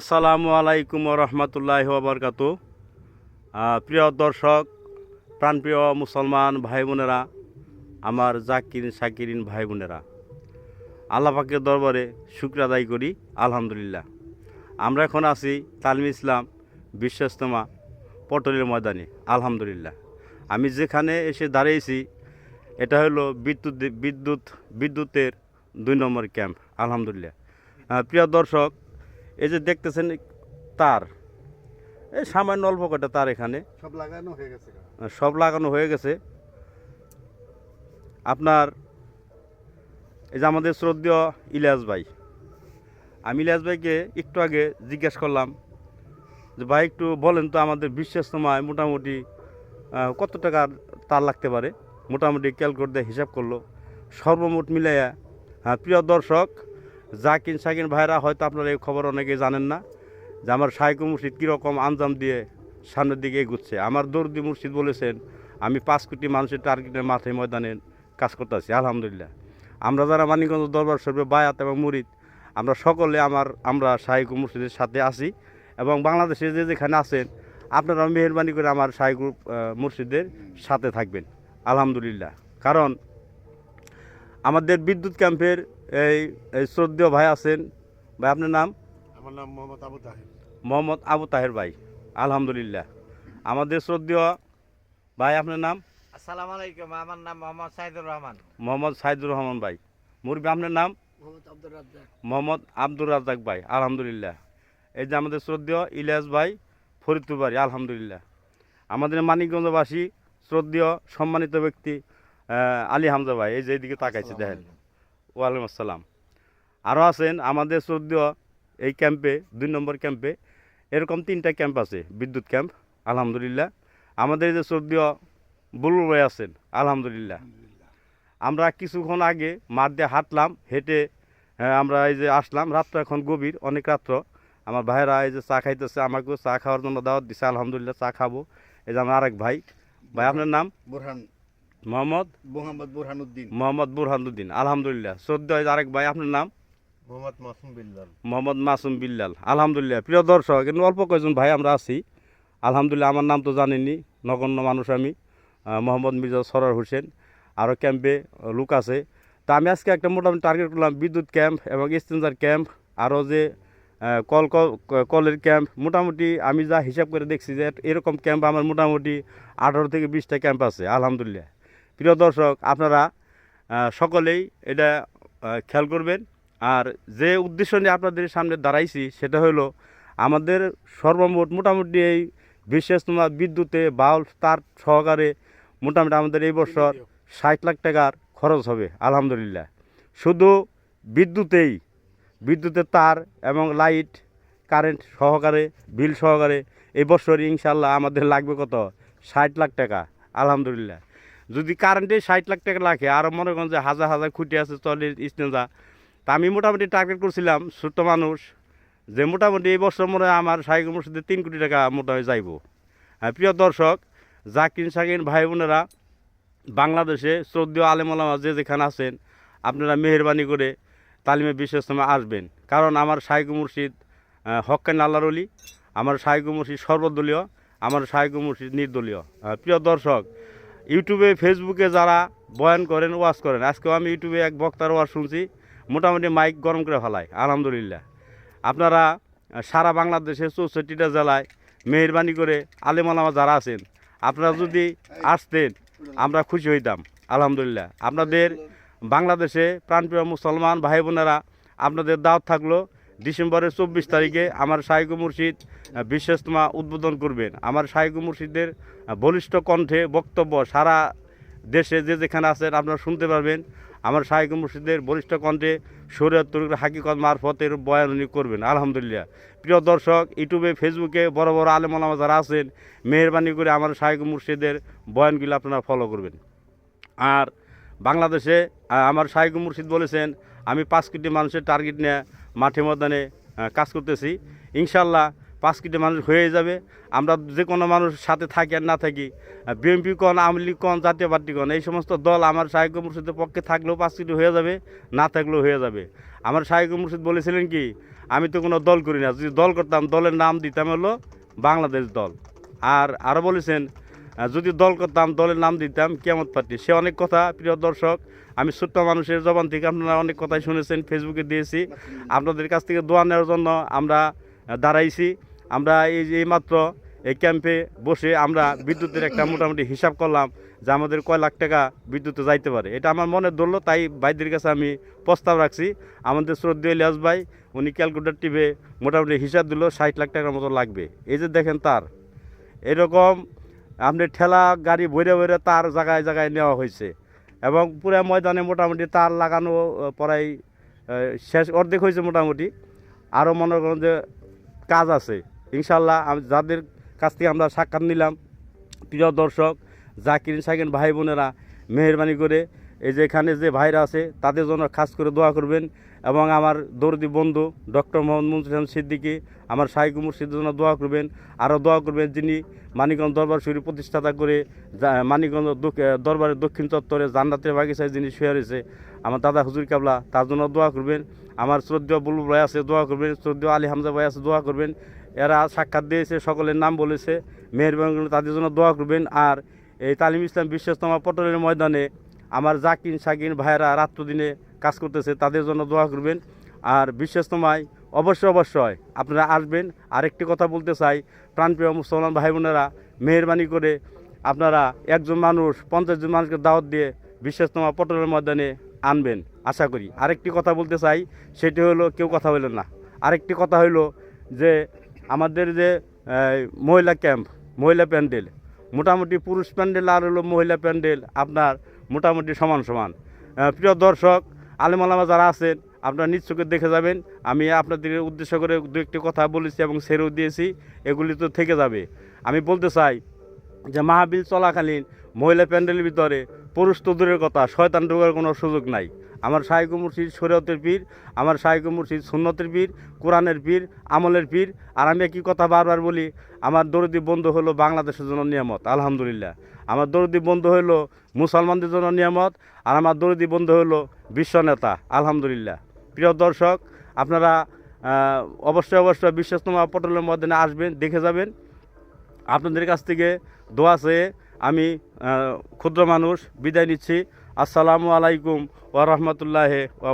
আসসালামু আলাইকুম রহমতুল্লাহ বরকাত। প্রিয় দর্শক, প্রাণপ্রিয় মুসলমান ভাই বোনেরা আমার জাকির সাকিরিন ভাই বোনেরা আল্লাপাকের দরবারে শুক্র আদায় করি, আলহামদুলিল্লাহ। আমরা এখন আছি তালিম ইসলাম বিশ্বস্তমা পটলের ময়দানে, আলহামদুলিল্লাহ। আমি যেখানে এসে দাঁড়িয়েছি, এটা হলো বিদ্যুৎ বিদ্যুৎ, বিদ্যুতের দুই নম্বর ক্যাম্প, আলহামদুলিল্লাহ। প্রিয় দর্শক এই যে দেখতেছেন তার এই সামান্য অল্প কটা তার এখানে। সব লাগানো হয়ে গেছে সব লাগানো হয়ে গেছে। আপনার এই যে আমাদের শ্রদ্ধেয় ইলিয়াস ভাই। আমি ইলিয়াস ভাইকে একটু আগে জিজ্ঞেস করলাম যে ভাই একটু বলেন তো আমাদের বিশ্বের সময় মোটামুটি কত টাকার তার লাগতে পারে? মোটামুটি ক্যালকুলেট দিয়ে হিসাব করল। সর্বমোট মিলাইয়া হ্যাঁ প্রিয় দর্শক জাকিন সাকিন ভাইরা হয়তো আপনারা এই খবর অনেকেই জানেন না যে আমার শাইকু মুর্শিদ কীরকম আঞ্জাম দিয়ে সামনের দিকে এগুচ্ছে। আমার দর্দি মুর্শিদ বলেছেন, আমি পাঁচ কোটি মানুষের টার্গেটের মাথায় ময়দানে কাজ করতেছি, আলহামদুলিল্লাহ। আমরা যারা মানিকগঞ্জ দরবার সর্বে বায়াত এবং মুরিদ, আমরা সকলে আমার, আমরা শাহিকু মুর্শিদের সাথে আছি এবং বাংলাদেশে যে যেখানে আছেন আপনারা মেহরবানি করে আমার শাহিকু মুর্শিদের সাথে থাকবেন, আলহামদুলিল্লাহ। কারণ আমাদের বিদ্যুৎ ক্যাম্পের এই এই শ্রদ্ধেয় ভাই আছেন। ভাই আপনার নাম? আমার নাম মোহাম্মদ আবু তাহির। মোহাম্মদ আবু তাহের ভাই। আলহামদুলিল্লাহ। আমাদের শ্রদ্ধেয় ভাই আপনার নাম? আসসালামু আলাইকুম আমার নাম মোহাম্মদ সাইদুর রহমান। মোহাম্মদ সাইদুর রহমান ভাই। মুরবি আপনার নাম? মোহাম্মদ আব্দুর রাজ্জাক। রাজাক ভাই আলহামদুলিল্লাহ। এই যে আমাদের শ্রদ্ধেয় ইলিয়াস ভাই ফরিদপুর বাড়ি আলহামদুলিল্লাহ। আমাদের মানিকগঞ্জবাসী শ্রদ্ধেয় সম্মানিত ব্যক্তি আলী হামজা ভাই এই যে এইদিকে তাকাইছে দেখেন। ওয়ালাইকুম আসসালাম। আরও আছেন আমাদের শ্রদ্ধেয় এই ক্যাম্পে দুই নম্বর ক্যাম্পে। এরকম তিনটা ক্যাম্প আছে বিদ্যুৎ ক্যাম্প আলহামদুলিল্লাহ। আমাদের যে শ্রদ্ধেয় বুলুল ভাই আছেন আলহামদুলিল্লাহ। আমরা কিছুক্ষণ আগে মাঠ দিয়ে হাঁটলাম হেঁটে হ্যাঁ, আমরা এই যে আসলাম রাত্র এখন গভীর অনেক রাত্র। আমার ভাইরা এই যে চা খাইতেছে আমাকেও চা খাওয়ার জন্য দাওয়াত দিছে আলহামদুলিল্লাহ চা খাব। এই যে আমার আরেক ভাই। ভাই আপনার নাম? বুরহান মোহাম্মদ? মোহাম্মদ বুরহানুদ্দিন। মোহাম্মদ বুরহানুদ্দিন আলহামদুলিল্লাহ। শ্রদ্ধা আরেক ভাই আপনার নাম? মোহাম্মদ মাসুম বিল্লাল। মোহাম্মদ মাসুম বিল্লাল আলহামদুলিল্লাহ। প্রিয় দর্শক কিন্তু অল্প কয়েকজন ভাই আমরা আছি। আলহামদুলিল্লাহ আমার নাম তো জানেননি নগণ্য মানুষ আমি মোহাম্মদ মির্জা সরার হোসেন। আরও ক্যাম্পে লোক আছে। তা আমি আজকে একটা মোটামুটি টার্গেট করলাম বিদ্যুৎ ক্যাম্প এবং স্টেঞ্জার ক্যাম্প আরও যে কল কলের ক্যাম্প। মোটামুটি আমি যা হিসাব করে দেখছি যে এরকম ক্যাম্প আমার মোটামুটি আঠারো থেকে বিশটা ক্যাম্প আছে আলহামদুলিল্লাহ। প্রিয় দর্শক, আপনারা সকলেই এটা খেয়াল করবেন। আর যে উদ্দেশ্য নিয়ে আপনাদের সামনে দাঁড়াইছি, সেটা হলো আমাদের সর্বমোট মোটামুটি এই বিশেষ তোমার বিদ্যুতে বাউল তার সহকারে মোটামুটি আমাদের এই বছর ষাট লাখ টাকার খরচ হবে, আলহামদুলিল্লাহ। শুধু বিদ্যুতেই, বিদ্যুতের তার এবং লাইট, কারেন্ট সহকারে, বিল সহকারে এই বছর ইনশাল্লাহ আমাদের লাগবে কত? ষাট লাখ টাকা, আলহামদুলিল্লাহ। যদি কারেন্টে ষাট লাখ টাকা লাগে আরও মনে করেন যে হাজার হাজার খুঁটি আছে চলে স্টেঞ্জা তা আমি মোটামুটি টার্গেট করছিলাম ছোট্ট মানুষ যে মোটামুটি এই বছর মনে আমার সাইকেল মসজিদে তিন কোটি টাকা মোটামুটি যাইব। হ্যাঁ প্রিয় দর্শক জাকিন সাকিন ভাই বোনেরা বাংলাদেশে শ্রদ্ধেয় আলেমলামা যে যেখানে আছেন আপনারা মেহরবানি করে তালিমে বিশেষ সময় আসবেন। কারণ আমার শাইকু মুর্শিদ আহ, হক্কান আল্লাহর আমার শাইকু মুর্শিদ সর্বদলীয় আমার শাইকু মুর্শিদ নির্দলীয়। প্রিয় দর্শক ইউটিউবে, ফেসবুকে যারা বয়ান করেন, ওয়াজ করেন, আজকেও আমি ইউটিউবে এক বক্তার ওয়াজ শুনছি, মোটামুটি মাইক গরম করে ফেলায়, আলহামদুলিল্লাহ। আপনারা সারা বাংলাদেশে চৌষট্টিটা জেলায় মেহরবানি করে আলেমালামা যারা আছেন, আপনারা যদি আসতেন, আমরা খুশি হইতাম, আলহামদুলিল্লাহ। আপনাদের বাংলাদেশে প্রাণপ্রিয় মুসলমান ভাই বোনেরা আপনাদের দাওয়াত থাকল ডিসেম্বরের চব্বিশ তারিখে আমার শাহিকু মুর্শিদ বিশেষতমা উদ্বোধন করবেন। আমার শাহিকু মুর্শিদের বলিষ্ঠ কণ্ঠে বক্তব্য সারা দেশে যে যেখানে আছেন আপনারা শুনতে পারবেন। আমার শাহিকু মুর্শিদের বলিষ্ঠ কণ্ঠে শরীয়তুর হাকিকত মারফতের বয়ান উনি করবেন, আলহামদুলিল্লাহ। প্রিয় দর্শক, ইউটিউবে, ফেসবুকে বড় বড় আলেমালামা যারা আছেন, মেহরবানি করে আমার শাহিকু মুর্শিদের বয়ানগুলো আপনারা ফলো করবেন। আর বাংলাদেশে আমার শাহিকু মুর্শিদ বলেছেন আমি পাঁচ কোটি মানুষের টার্গেট নিয়ে মাঠে ময়দানে কাজ করতেছি। ইনশাল্লাহ পাঁচ কোটি মানুষ হয়ে যাবে। আমরা যে কোনো মানুষ সাথে থাকি আর না থাকি বিএনপি কন, আওয়ামী লীগ কন, জাতীয় পার্টি কন, এই সমস্ত দল আমার শাহিক মুর্শিদের পক্ষে থাকলেও পাঁচ কোটি হয়ে যাবে, না থাকলেও হয়ে যাবে। আমার শাহিক মুর্শিদ বলেছিলেন কি, আমি তো কোনো দল করি না, যদি দল করতাম, দলের নাম দিতাম হলো বাংলাদেশ দল। আর আরও বলেছেন যদি দল করতাম, দলের নাম দিতাম কেমত পার্টি। সে অনেক কথা, প্রিয় দর্শক, আমি ছোট্ট মানুষের জবান থেকে আপনারা অনেক কথাই শুনেছেন, ফেসবুকে দিয়েছি। আপনাদের কাছ থেকে দোয়া নেওয়ার জন্য আমরা দাঁড়াইছি। আমরা এই যে মাত্র এই ক্যাম্পে বসে আমরা বিদ্যুতের একটা মোটামুটি হিসাব করলাম যে আমাদের কয় লাখ টাকা বিদ্যুতে যাইতে পারে। এটা আমার মনে ধরলো, তাই ভাইদের কাছে আমি প্রস্তাব রাখছি। আমাদের শ্রদ্ধেয় ইলিয়াস ভাই, উনি ক্যালকুলেটার টিভে মোটামুটি হিসাব দিল, ষাট লাখ টাকার মতো লাগবে। এই যে দেখেন তার, এরকম আপনি ঠেলা গাড়ি ভরে ভরে তার জায়গায় জায়গায় নেওয়া হয়েছে। এবং পুরো ময়দানে মোটামুটি তার লাগানো প্রায় শেষ অর্ধেক হয়েছে মোটামুটি। আরও মনে করেন যে কাজ আছে। ইনশাল্লাহ আমি, যাদের কাছ থেকে আমরা সাক্ষাৎ নিলাম, প্রিয় দর্শক, জাকির, সাকিন ভাই বোনেরা মেহরবানি করে, এই যে এখানে যে ভাইরা আছে, তাদের জন্য খাস করে দোয়া করবেন। এবং আমার দর্দি বন্ধু ডক্টর মোহাম্মদ মুনসুর ইসলাম সিদ্দিকী, আমার শাহিক মুর্শিদের জন্য দোয়া করবেন। আরও দোয়া করবেন যিনি মানিকগঞ্জ দরবার শরীর প্রতিষ্ঠাতা করে মানিকগঞ্জ দরবারের দক্ষিণ চত্বরে জান্নাতের বাগিচায় যিনি শুয়ে রয়েছে, আমার দাদা হুজুর কাবলা, তার জন্য দোয়া করবেন। আমার শ্রদ্ধেয় বুলবুল ভাই আছে, দোয়া করবেন। শ্রদ্ধেয় আলী হামজা ভাই আছে, দোয়া করবেন। এরা সাক্ষাৎ দিয়েছে, সকলের নাম বলেছে। মেহরবানি তাদের জন্য দোয়া করবেন। আর এই তালিম ইসলাম বিশ্বস্তমা পটলের ময়দানে আমার জাকিন, শাকিন ভাইয়েরা রাত্রদিনে কাজ করতেছে, তাদের জন্য দোয়া করবেন। আর বিশ্বস্তমায় অবশ্যই অবশ্যই আপনারা আসবেন। আরেকটি কথা বলতে চাই, প্রাণপ্রিয় মুসলমান ভাই বোনেরা মেহরবানি করে আপনারা একজন মানুষ, পঞ্চাশ জন মানুষকে দাওয়াত দিয়ে বিশ্বস্তমা পটলের ময়দানে আনবেন, আশা করি। আরেকটি কথা বলতে চাই, সেটি হলো কেউ কথা বললেন না। আরেকটি কথা হলো যে, আমাদের যে মহিলা ক্যাম্প, মহিলা প্যান্ডেল, মোটামুটি পুরুষ প্যান্ডেল আর হলো মহিলা প্যান্ডেল আপনার মোটামুটি সমান সমান। প্রিয় দর্শক আলেম আলামা যারা আছেন, আপনারা নিশ্চয়ই দেখে যাবেন। আমি আপনাদের উদ্দেশ্য করে দু একটি কথা বলেছি এবং সেরেও দিয়েছি, এগুলি তো থেকে যাবে। আমি বলতে চাই যে মাহাবিল চলাকালীন মহিলা প্যান্ডেলের ভিতরে পুরুষ তো দূরের কথা, শয়তান ঢোকার কোনো সুযোগ নাই। আমার শাহিক মুর্শিদ শরীয়তের পীর, আমার শাহিক মুর্শিদ সুন্নতের পীর, কোরআনের পীর, আমলের পীর, আর আমি একই কথা বারবার বলি, আমার দরদি বন্ধু হলো বাংলাদেশের জন্য নিয়ামত, আলহামদুলিল্লাহ। আমার দরদি বন্ধু হলো মুসলমানদের জন্য নিয়ামত, আর আমার দরদি বন্ধু হলো বিশ্ব নেতা, আলহামদুলিল্লাহ। প্রিয় দর্শক, আপনারা অবশ্যই অবশ্যই বিশ্বস্তমা পটলের মধ্যে আসবেন, দেখে যাবেন। আপনাদের কাছ থেকে দোয়া চেয়ে আমি ক্ষুদ্র মানুষ বিদায় নিচ্ছি। আসসালামু আলাইকুম ওয়া রাহমাতুল্লাহি ওয়া